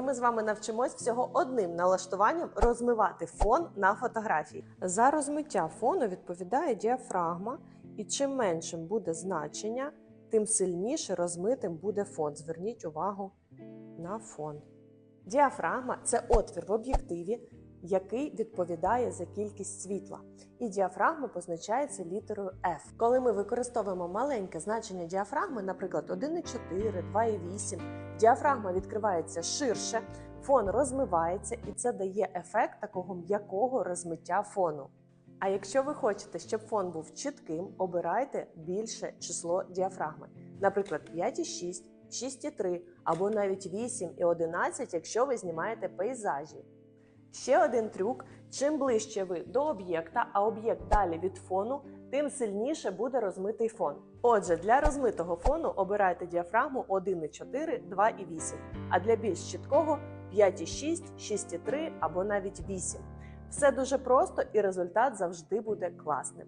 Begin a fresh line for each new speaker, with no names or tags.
Ми з вами навчимось всього одним налаштуванням розмивати фон на фотографії. За розмиття фону відповідає діафрагма, і чим меншим буде значення, тим сильніше розмитим буде фон. Зверніть увагу на фон. Діафрагма це отвір в об'єктиві, який відповідає за кількість світла. І діафрагма позначається літерою F. Коли ми використовуємо маленьке значення діафрагми, наприклад, 1,4, 2,8, діафрагма відкривається ширше, фон розмивається, і це дає ефект такого м'якого розмиття фону. А якщо ви хочете, щоб фон був чітким, обирайте більше число діафрагми. Наприклад, 5,6, 6,3 або навіть 8 і 11, якщо ви знімаєте пейзажі. Ще один трюк: чим ближче ви до об'єкта, а об'єкт далі від фону, тим сильніше буде розмитий фон. Отже, для розмитого фону обирайте діафрагму 1,4, 2,8, а для більш чіткого 5,6, 6,3 або навіть 8. Все дуже просто і результат завжди буде класним.